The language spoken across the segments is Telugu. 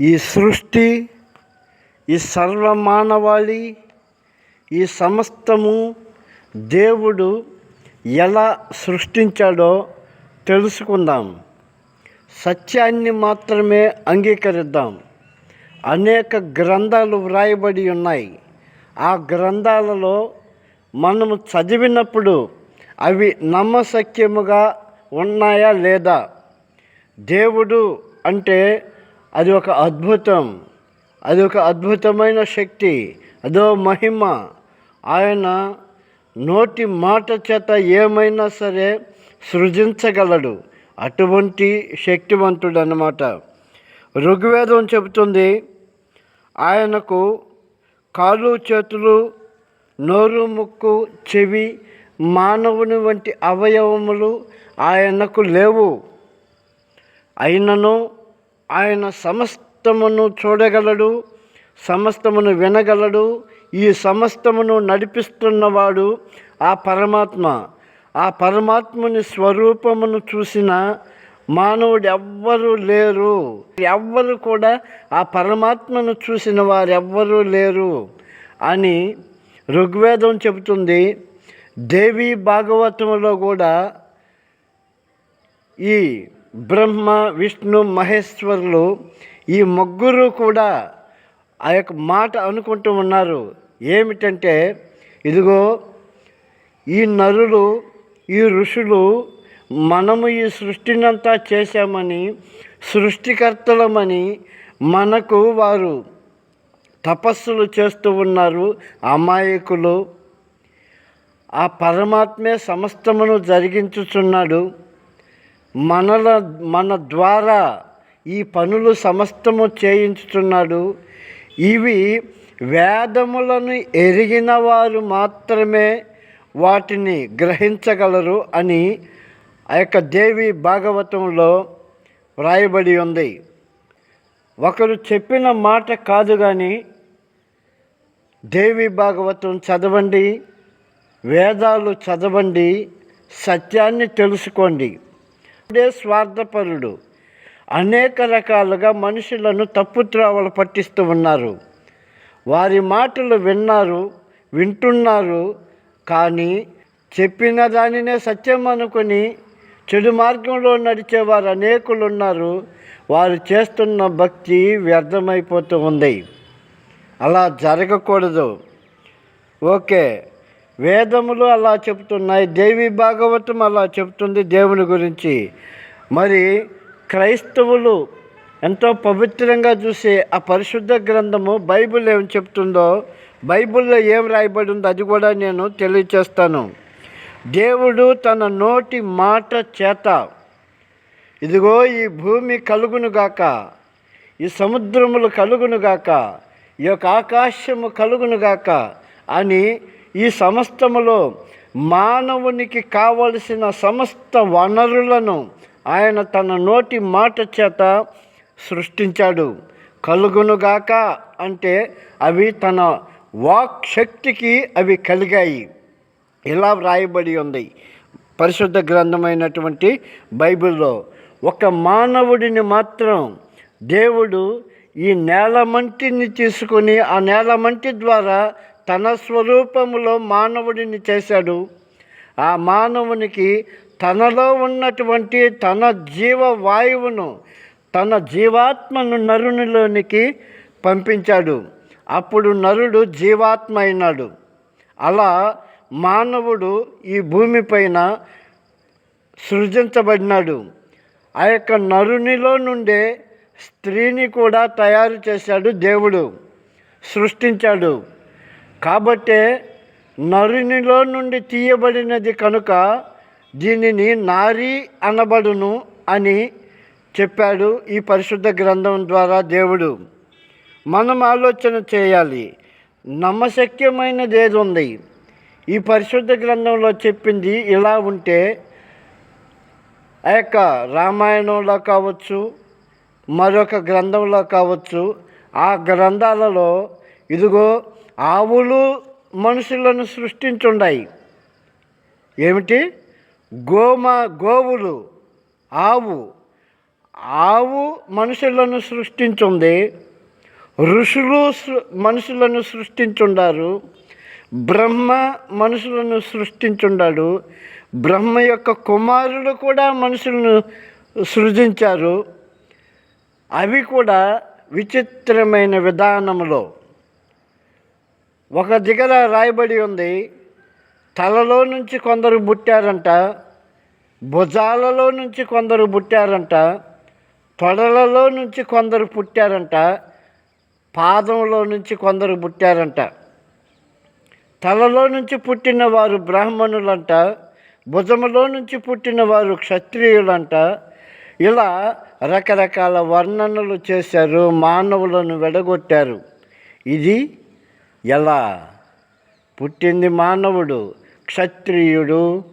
ఈ సృష్టి ఈ సర్వమానవాళి ఈ సమస్తము దేవుడు ఎలా సృష్టించాడో తెలుసుకుందాం. సత్యాన్ని మాత్రమే అంగీకరిద్దాం. అనేక గ్రంథాలు వ్రాయబడి ఉన్నాయి. ఆ గ్రంథాలలో మనము చదివినప్పుడు అవి నమ్మశక్యముగా ఉన్నాయా లేదా? దేవుడు అంటే అది ఒక అద్భుతం. అది ఒక అద్భుతమైన శక్తి. అదో మహిమ. ఆయన నోటి మాట చేత ఏమైనా సరే సృజించగలడు. అటువంటి శక్తివంతుడు అన్నమాట ఋగ్వేదం చెబుతుంది ఆయనకు కాలు చేతులు నోరు ముక్కు చెవి మానవుని వంటి అవయవములు ఆయనకు లేవు. అయినను ఆయన సమస్తమును చూడగలడు సమస్తమును వినగలడు ఈ సమస్తమును నడిపిస్తున్నవాడు ఆ పరమాత్మ. ఆ పరమాత్ముని స్వరూపమును చూసిన మానవుడు ఎవ్వరూ లేరు. ఎవ్వరు కూడా ఆ పరమాత్మను చూసిన వారు ఎవ్వరూ లేరు అని ఋగ్వేదం చెబుతుంది. దేవి భాగవతంలో కూడా ఈ బ్రహ్మ విష్ణు మహేశ్వరులు ఈ ముగ్గురు కూడా ఆ యొక్క మాట అనుకుంటూ ఉన్నారు. ఏమిటంటే ఇదిగో ఈ నరులు ఈ ఋషులు మనము ఈ సృష్టినంతా చేశామని సృష్టికర్తలమని మనకు వారు తపస్సులు చేస్తూ ఉన్నారు. అమాయకులు ఆ పరమాత్మే సమస్తమును జరిగించుచున్నాడు. మనల మన ద్వారా ఈ పనులు సమస్తము చేయించుతున్నాడు. ఇవి వేదములను ఎరిగిన వారు మాత్రమే వాటిని గ్రహించగలరు అని ఆ యొక్క దేవి భాగవతంలో వ్రాయబడి ఉంది. ఒకరు చెప్పిన మాట కాదు కానీ దేవి భాగవతం చదవండి వేదాలు చదవండి సత్యాన్ని తెలుసుకోండి. ఇదే స్వార్థపరుడు. అనేక రకాలుగా మనుషులను తప్పుత్రావలు పట్టిస్తూ ఉన్నారు. వారి మాటలు విన్నారు వింటున్నారు కానీ చెప్పిన దానినే సత్యం అనుకుని చెడు మార్గంలో నడిచేవారు అనేకులు ఉన్నారు వారు చేస్తున్న భక్తి వ్యర్థమైపోతూ ఉంది. అలా జరగకూడదు. ఓకే. వేదములు అలా చెప్తున్నాయి దేవి భాగవతం అలా చెప్తుంది దేవుని గురించి. మరి క్రైస్తవులు ఎంతో పవిత్రంగా చూసే ఆ పరిశుద్ధ గ్రంథము బైబిల్ ఏం చెప్తుందో బైబిల్లో ఏం రాయబడి ఉందో అది కూడా నేను తెలియచేస్తాను. దేవుడు తన నోటి మాట చేత ఇదిగో ఈ భూమి కలుగునుగాక ఈ సముద్రములు కలుగునుగాక ఈ యొక్క ఆకాశము కలుగునుగాక అని ఈ సమస్తములో మానవునికి కావలసిన సమస్త వనరులను ఆయన తన నోటి మాట చేత సృష్టించాడు. కలుగునుగాక అంటే అవి తన వాక్ శక్తికి అవి కలిగాయి. ఇలా వ్రాయబడి ఉంది. పరిశుద్ధ గ్రంథమైనటువంటి బైబిల్లో ఒక మానవుడిని మాత్రం దేవుడు ఈ నేలమంటిని తీసుకొని ఆ నేలమంటి ద్వారా తన స్వరూపములో మానవుడిని చేశాడు. ఆ మానవునికి తనలో ఉన్నటువంటి తన జీవ వాయువును తన జీవాత్మను నరునిలోనికి పంపించాడు. అప్పుడు నరుడు జీవాత్మ అయినాడు. అలా మానవుడు ఈ భూమిపైన సృజించబడినాడు. ఆ యొక్క నరునిలో నుండే స్త్రీని కూడా తయారు చేశాడు దేవుడు సృష్టించాడు. కాబట్టే నరునిలో నుండి తీయబడినది కనుక దీనిని నారి అనబడును అని చెప్పాడు ఈ పరిశుద్ధ గ్రంథం ద్వారా దేవుడు. మనం ఆలోచన చేయాలి. నమ్మశక్యమైనది ఏది ఉంది ఈ పరిశుద్ధ గ్రంథంలో చెప్పింది ఇలా ఉంటే ఆ యొక్క రామాయణంలో కావచ్చు మరొక గ్రంథంలో కావచ్చు ఆ గ్రంథాలలో ఇదిగో ఆవులు మనుషులను సృష్టించుండాయి. ఏమిటి? గోమ గోవులు ఆవు. ఆవు మనుషులను సృష్టించుంది. ఋషులు మనుషులను సృష్టించుండారు. బ్రహ్మ మనుషులను సృష్టించుండాడు. బ్రహ్మ యొక్క కుమారుడు కూడా మనుషులను సృజించారు. అవి కూడా విచిత్రమైన విధానంలో ఒక దిగల రాయబడి ఉంది. తలలో నుంచి కొందరు పుట్టారంట భుజాలలో నుంచి కొందరు పుట్టారంట తొడలలో నుంచి కొందరు పుట్టారంట పాదంలో నుంచి కొందరు పుట్టారంట తలలో నుంచి పుట్టిన వారు బ్రాహ్మణులంట భుజములో నుంచి పుట్టిన వారు క్షత్రియులంట. ఇలా రకరకాల వర్ణనలు చేశారు మానవులను వెడగొట్టారు. ఇది ఎలా? పుట్టింది మానవుడు క్షత్రియుడు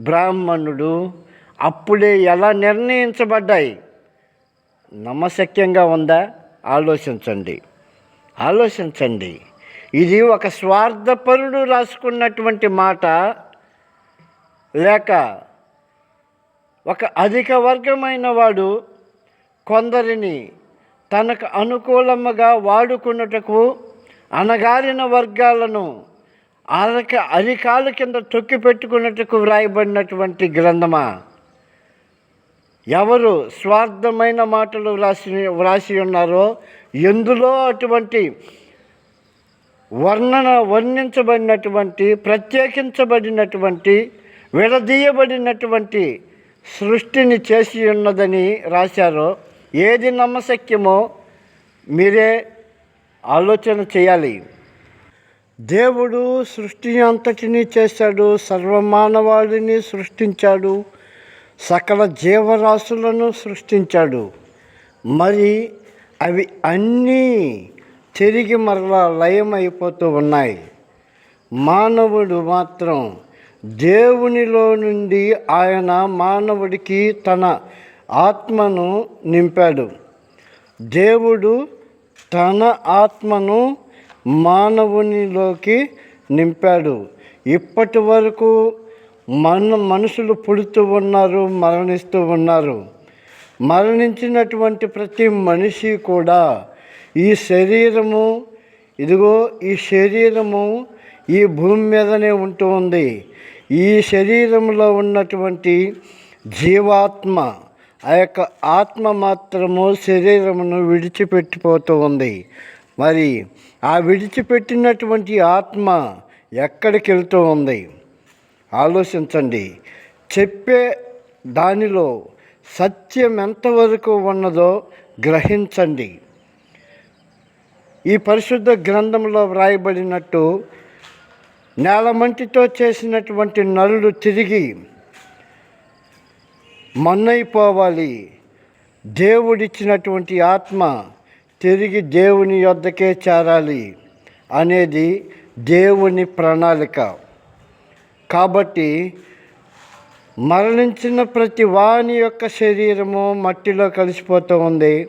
బ్రాహ్మణుడు అప్పుడే ఎలా నిర్ణయించబడ్డాయి? నమ్మశక్యంగా ఉందా? ఆలోచించండి. ఆలోచించండి. ఇది ఒక స్వార్థపరుడు రాసుకున్నటువంటి మాట. లేక ఒక అధిక వర్గమైన వాడు కొందరిని తనకు అనుకూలముగా వాడుకున్నటకు అణగారిన వర్గాలను అరక అరికాల కింద తొక్కి పెట్టుకున్నట్టుకు వ్రాయబడినటువంటి గ్రంథమా? ఎవరు స్వార్థమైన మాటలు వ్రాసి వ్రాసి ఉన్నారో ఎందులో అటువంటి వర్ణన వర్ణించబడినటువంటి ప్రత్యేకించబడినటువంటి విడదీయబడినటువంటి సృష్టిని చేసి ఉన్నదని రాశారో ఏది నమ్మశక్యమో మీరే ఆలోచన చేయాలి. దేవుడు సృష్టి అంతటినీ చేశాడు సర్వమానవాళిని సృష్టించాడు సకల జీవరాశులను సృష్టించాడు. మరి అవి అన్నీ తిరిగి మరలా లయమైపోతూ ఉన్నాయి. మానవుడు మాత్రం దేవునిలో నుండి ఆయన మానవుడికి తన ఆత్మను నింపాడు. దేవుడు తన ఆత్మను మానవునిలోకి నింపాడు. ఇప్పటి వరకు మన మనుషులు పుడుతూ ఉన్నారు మరణిస్తూ ఉన్నారు. మరణించినటువంటి ప్రతి మనిషి కూడా ఈ శరీరము ఇదిగో ఈ శరీరము ఈ భూమి మీదనే ఉంటూ ఉంది. ఈ శరీరంలో ఉన్నటువంటి జీవాత్మ ఆ యొక్క ఆత్మ మాత్రము శరీరమును విడిచిపెట్టిపోతూ ఉంది. మరి ఆ విడిచిపెట్టినటువంటి ఆత్మ ఎక్కడికి వెళ్తూ ఉంది? ఆలోచించండి. చెప్పే దానిలో సత్యం ఎంతవరకు ఉన్నదో గ్రహించండి. ఈ పరిశుద్ధ గ్రంథంలో వ్రాయబడినట్టు నేలమంటితో చేసినటువంటి నరుడు తిరిగి మన్నైపోవాలి. దేవుడిచ్చినటువంటి ఆత్మ తిరిగి దేవుని యొద్దకే చేరాలి అనేది దేవుని ప్రణాళిక. కాబట్టి మరణించిన ప్రతి వాని యొక్క శరీరము మట్టిలో కలిసిపోతూ ఉంది.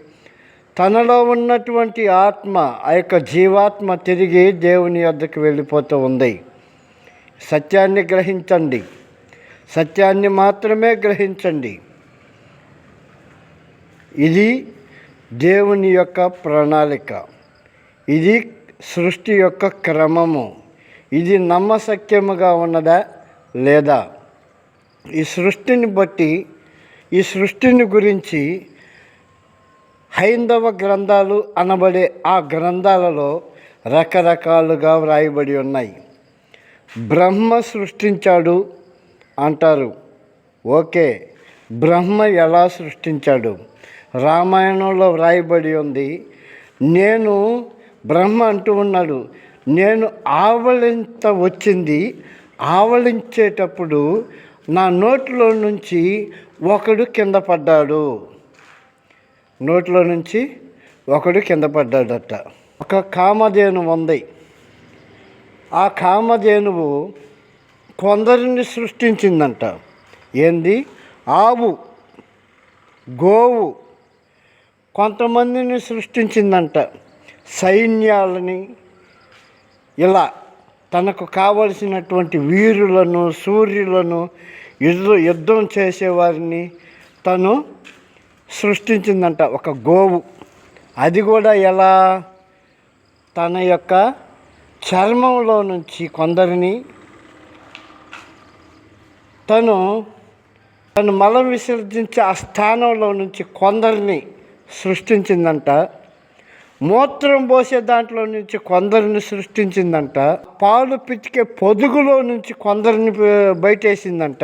తనలో ఉన్నటువంటి ఆత్మ ఆ యొక్క జీవాత్మ తిరిగి దేవుని వద్దకు వెళ్ళిపోతూ ఉంది. సత్యాన్ని గ్రహించండి. సత్యాన్ని మాత్రమే గ్రహించండి. ఇది దేవుని యొక్క ప్రణాళిక. ఇది సృష్టి యొక్క క్రమము. ఇది నమ్మశక్యముగా ఉన్నదా లేదా? ఈ సృష్టిని బట్టి ఈ సృష్టిని గురించి హైందవ గ్రంథాలు అనబడే ఆ గ్రంథాలలో రకరకాలుగా వ్రాయబడి ఉన్నాయి. బ్రహ్మ సృష్టించాడు అంటారు. ఓకే బ్రహ్మ ఎలా సృష్టించాడు? రామాయణంలో వ్రాయబడి ఉంది నేను బ్రహ్మ అంటూ ఉన్నాడు నేను ఆవలింత వచ్చింది ఆవలించేటప్పుడు నా నోట్లో నుంచి ఒకడు కింద పడ్డాడు. నోట్లో నుంచి ఒకడు కింద పడ్డాడట. ఒక కామధేను ఉంది. ఆ కామధేనువు కొందరిని సృష్టించిందంట. ఏంది? ఆవు గోవు కొంతమందిని సృష్టించిందంట. సైన్యాలని ఇలా తనకు కావలసినటువంటి వీరులను సూర్యులను యుద్ధ యుద్ధం చేసేవారిని తను సృష్టించిందంట ఒక గోవు. అది కూడా ఎలా? తన యొక్క చర్మంలో నుంచి కొందరిని తను తను మలం విసర్జించే ఆ స్థానంలో నుంచి కొందరిని సృష్టించిందంట. మూత్రం పోసే దాంట్లో నుంచి కొందరిని సృష్టించిందంట. పాలు పితికే పొదుగులో నుంచి కొందరిని బయటేసిందంట.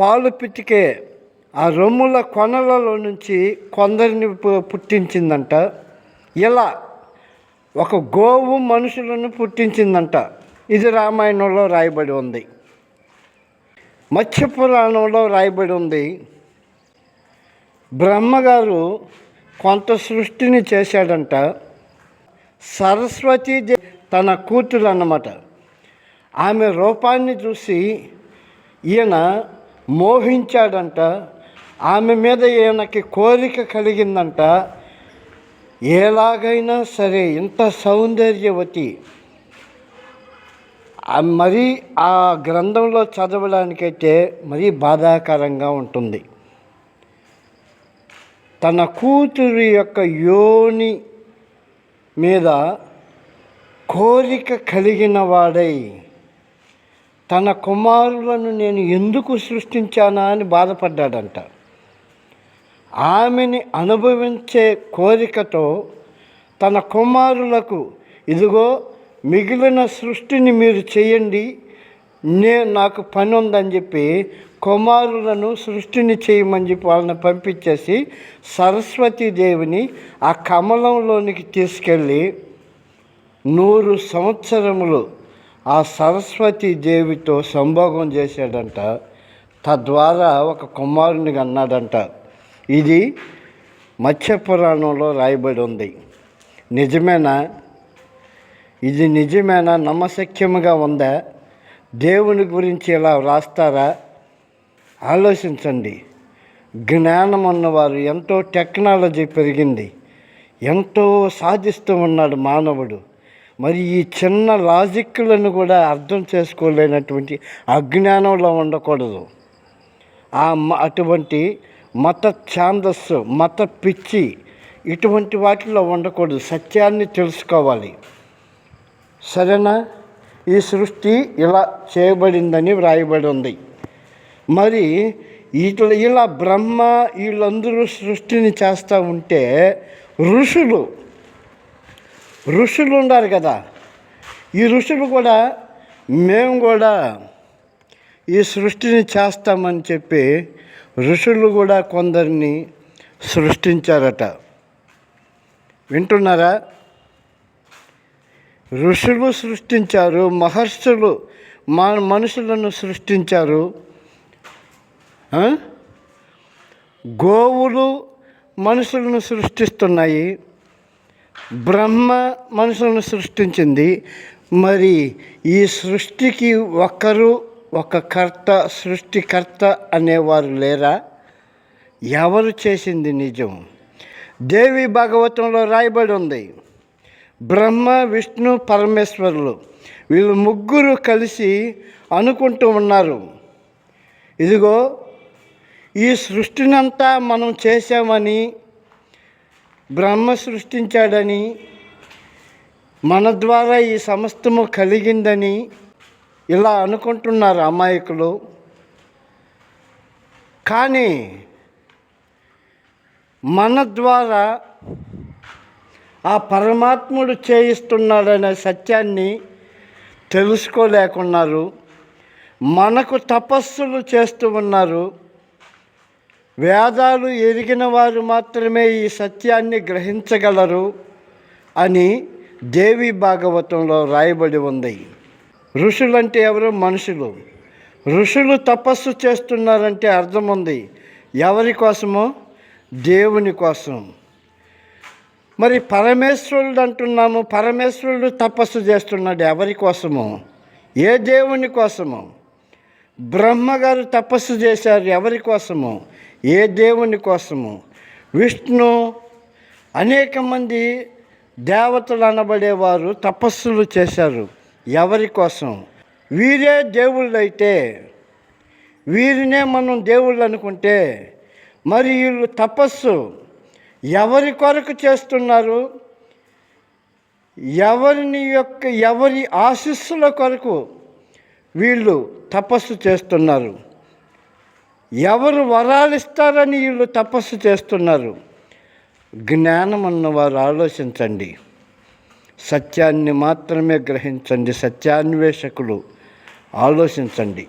పాలు పితికే ఆ రొమ్ముల కొనలలో నుంచి కొందరిని పు- పుట్టించిందంట. ఇలా ఒక గోవు మనుషులను పుట్టించిందంట. ఇది రామాయణంలో రాయబడి ఉంది. మత్స్య పురాణంలో రాయబడి ఉంది బ్రహ్మగారు కొంత సృష్టిని చేశాడంట. సరస్వతి తన కూతురు అన్నమాట. ఆమె రూపాన్ని చూసి ఈయన మోహించాడంట. ఆమె మీద ఈయనకి కోరిక కలిగిందంట. ఎలాగైనా సరే ఇంత సౌందర్యవతి మరీ ఆ గ్రంథంలో చదవడానికైతే మరీ బాధాకరంగా ఉంటుంది. తన కూతురు యొక్క యోని మీద కోరిక కలిగిన వాడై తన కుమారులను నేను ఎందుకు సృష్టించానా అని బాధపడ్డాడంట. ఆమెని అనుభవించే కోరికతో తన కుమారులకు ఇదిగో మిగిలిన సృష్టిని మీరు చేయండి. నే నాకు పని ఉందని చెప్పి కుమారులను సృష్టిని చేయమని చెప్పి వాళ్ళని పంపించేసి సరస్వతీదేవిని ఆ కమలంలోనికి తీసుకెళ్ళి నూరు సంవత్సరములు ఆ సరస్వతి దేవితో సంభోగం చేశాడంట. తద్వారా ఒక కుమారుని అన్నాడంట ఇది మత్స్య పురాణంలో రాయబడి ఉంది. నిజమేనా? ఇది నిజమేనా? నమ్మశక్యముగా ఉందా? దేవుని గురించి ఇలా వ్రాస్తారా? ఆలోచించండి. జ్ఞానం ఉన్నవారు ఎంతో టెక్నాలజీ పెరిగింది. ఎంతో సాధిస్తూ ఉన్నాడు మానవుడు. మరి ఈ చిన్న లాజిక్లను కూడా అర్థం చేసుకోలేనటువంటి అజ్ఞానంలో ఉండకూడదు. ఆ అటువంటి మత ఛాందస్సు మత పిచ్చి ఇటువంటి వాటిలో ఉండకూడదు. సత్యాన్ని తెలుసుకోవాలి. సరేనా ఈ సృష్టి ఇలా చేయబడిందని వ్రాయబడి ఉంది మరి ఇట్లా ఇలా బ్రహ్మ వీళ్ళందరూ సృష్టిని చేస్తూ ఉంటే ఋషులు ఋషులు ఉన్నారు కదా. ఈ ఋషులు కూడా మేము కూడా ఈ సృష్టిని చేస్తామని చెప్పి ఋషులు కూడా కొందరిని సృష్టించారట. వింటున్నారా? ఋషులు సృష్టించారు మహర్షులు మా మనుషులను సృష్టించారు. గోవులు మనుషులను సృష్టిస్తున్నాయి. బ్రహ్మ మనుషులను సృష్టించింది. మరి ఈ సృష్టికి ఒకరు ఒక కర్త సృష్టికర్త అనేవారు లేరా? ఎవరు చేసింది నిజం? దేవి భాగవతంలో రాయబడి ఉంది. బ్రహ్మ విష్ణు పరమేశ్వరులు. వీళ్ళు ముగ్గురు కలిసి అనుకుంటూ ఉన్నారు. ఇదిగో ఈ సృష్టినంతా మనం చేశామని బ్రహ్మ సృష్టించాడని మన ద్వారా ఈ సమస్తము కలిగిందని ఇలా అనుకుంటున్నారు అమాయకులు. కానీ మన ద్వారా ఆ పరమాత్ముడు చేయిస్తున్నాడనే సత్యాన్ని తెలుసుకోలేకున్నారు. మనకు తపస్సులు చేస్తూ ఉన్నారు. వేదాలు ఎరిగిన వారు మాత్రమే ఈ సత్యాన్ని గ్రహించగలరు అని దేవి భాగవతంలో రాయబడి ఉంది. ఋషులంటే ఎవరు? మనుషులు. ఋషులు తపస్సు చేస్తున్నారంటే అర్థం ఉంది. ఎవరి కోసమో? దేవుని కోసం మరి పరమేశ్వరుడు అంటున్నాము పరమేశ్వరుడు తపస్సు చేస్తున్నాడు ఎవరి కోసము? ఏ దేవుని కోసము? బ్రహ్మగారు తపస్సు చేశారు ఎవరి కోసము? ఏ దేవుని కోసము? విష్ణు అనేక మంది దేవతలు అనబడేవారు తపస్సులు చేశారు ఎవరి కోసం? వీరే దేవుళ్ళు అయితే వీరినే మనం దేవుళ్ళు అనుకుంటే మరి వీళ్ళు తపస్సు ఎవరి కొరకు చేస్తున్నారు? ఎవరిని యొక్క ఎవరి ఆశీస్సుల కొరకు వీళ్ళు తపస్సు చేస్తున్నారు? ఎవరు వరాలు ఇస్తారని వీళ్ళు తపస్సు చేస్తున్నారు? జ్ఞానం అన్నవారు ఆలోచించండి. సత్యాన్ని మాత్రమే గ్రహించండి. సత్యాన్వేషకులు ఆలోచించండి.